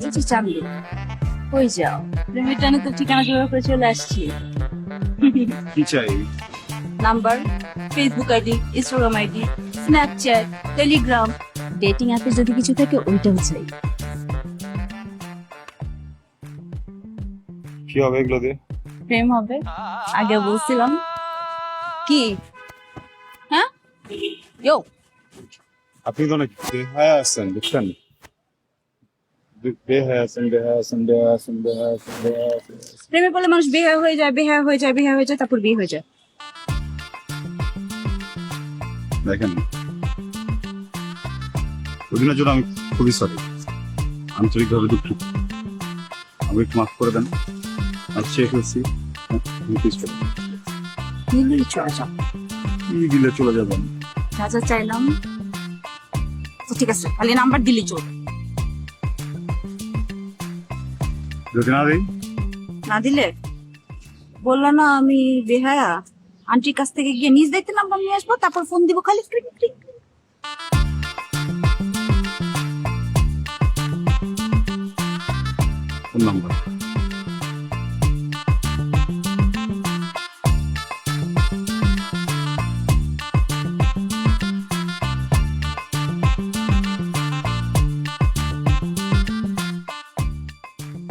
এই যে চাবি হয়ে যাও? প্রেমের টানে তো ঠিকানা জোগাড় করে চলে আসছি। কি চাই? Number Facebook ID Instagram ID Snapchat Telegram dating অ্যাপে যদি কিছু থাকে ওইটাও চাই। কি হবে এগুলো দিয়ে? প্রেম হবে। আগে বলছিলাম। কি? হ্যাঁ? ইয়ো আপনি তো অনেক বেহায়া আছেন বুঝছেন বে- বেহায়া আছেন বেহায়া আছেন বেহায়া আছেন বেহায়া আছেন বেহায়া আছেন প্রেমে বলে মানুষ বেহায়া হয়ে যায় বেহায়া হয়ে যায় বেহায়া হয়ে যায় তারপর বিয়ে হয়ে যায়। দেখেন জন্য আমি খুবই সরি আন্তরিকভাবে দুঃখিত। আমি একটু মাফ করে দেন। আমি চেয়ে ফেলছি হ্যাঁ, চলে যাও। কি দিলে চলে যাবেন যা যা চাইলাম। ঠিক আছে খালি নাম্বার দিলি চল যদি না দিই? না দিলে? বলল না আমি বেহায়া। আন্টির কাছ থেকে গিয়ে নিজ দেখতে নাম্বার নিয়ে আসব তারপর ফোন দিব খালি। ক্লিক ক্লিক নাম্বার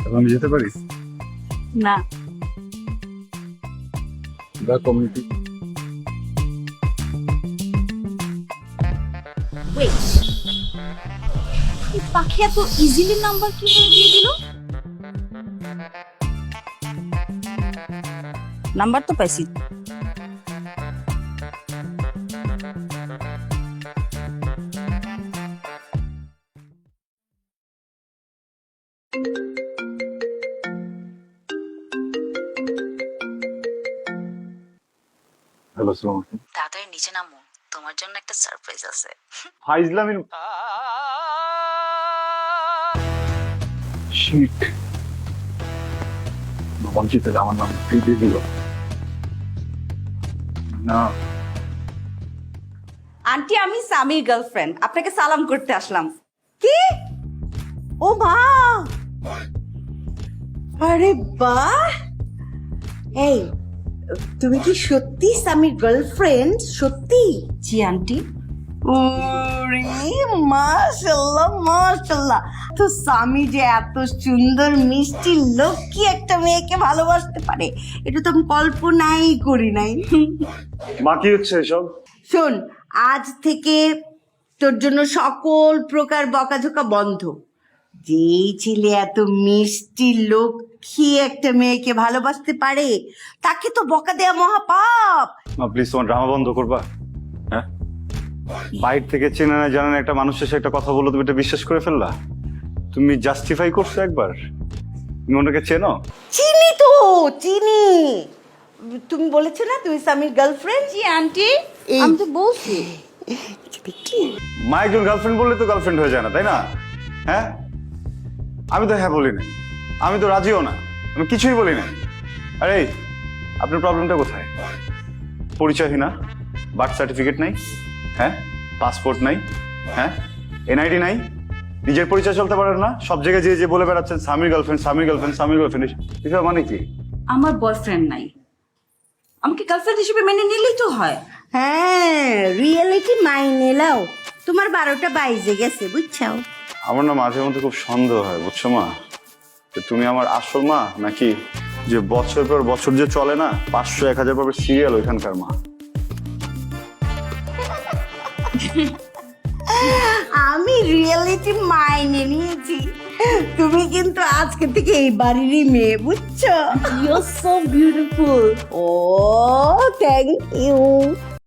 এখন আমি যেতে পারি না। বা কমিউনিটি পাখি এত ইজিলি নাম্বার কীভাবে দিয়ে দিল? নাম্বার তো পাইছি। হ্যালো আলাইকুম তাড়াতাড়ি নিচে নামো তোমার জন্য একটা সারপ্রাইজ আছে। শিট বঞ্চিত আমার নাম দিয়ে দিল। না। আন্টি আমি সামির গার্লফ্রেন্ড আপনাকে সালাম করতে আসলাম। কি? ও মা! আরে বাহ! এই তুমি কি সত্যি সামির গার্লফ্রেন্ড সত্যি? জি আন্টি। ওরে মাশাল্লাহ মাশাল্লাহ তো স্বামী যে এত সুন্দর মিষ্টি লক্ষ্মী একটা মেয়েকে ভালোবাসতে পারে এটা তো আমি কল্পনাই করি নাই। মা কি হচ্ছে এসব? শোন আজ থেকে তোর জন্য সকল প্রকার বকাঝোকা বন্ধ। যেই ছেলে এত মিষ্টি লক্ষ্মী একটা মেয়েকে ভালোবাসতে পারে তাকে তো বকা দেয়া মহাপাপ মা প্লিজ তোমার ড্রামা বন্ধ করবা হ্যাঁ বাইরে থেকে চেনে না জানা না একটা মানুষ এসে একটা কথা বলল তুমি এটা বিশ্বাস করে ফেললা তুমি জাস্টিফাই করছ একবার তুমি ওনাকে চেনো চিনি তো চিনি তুমি বলেছ না তুমি স্বামীর গার্লফ্রেন্ড জি আন্টি আমি তো বলছি মা একজন গার্লফ্রেন্ড বললে তো গার্লফ্রেন্ড হয়ে যায় না তাই না হ্যাঁ আমি তো হ্যাঁ বলি নাই আমি তো রাজিও না। আমি কিছুই বলি নাই আরে আপনার প্রবলেমটা কোথায়? পরিচয়হীনা? বার্থ সার্টিফিকেট নাই? হ্যাঁ? পাসপোর্ট নাই? হ্যাঁ? এনআইডি নাই? নিজের পরিচয় চলতে পারেন না? সব জায়গায় যে যে বলে বেড়াচ্ছেন স্বামীর গার্লফ্রেন্ড স্বামীর গার্লফ্রেন্ড স্বামীর গার্লফ্রেন্ড এসব মানে কি? আমার বয়ফ্রেন্ড নাই। আমাকে গার্লফ্রেন্ড হিসেবে মেনে নিলেই তো হয়। হ্যাঁ রিয়েলিটি মাইনে লাও তোমার বারোটা বাইজে গেছে বুঝছাও? আমার না মাঝে মধ্যে খুব সন্দেহ হয় বুঝছ মা? যে তুমি আমার আসল মা নাকি যে বছর পর বছর যে চলে না পাঁচশো এক হাজার পাবে সিরিয়াল ওইখানকার মা? আমি রিয়েলিটি মাইনে নিয়েছি। তুমি কিন্তু আজকে থেকে এই বাড়িরই মেয়ে বুঝছ? You so beautiful O thank you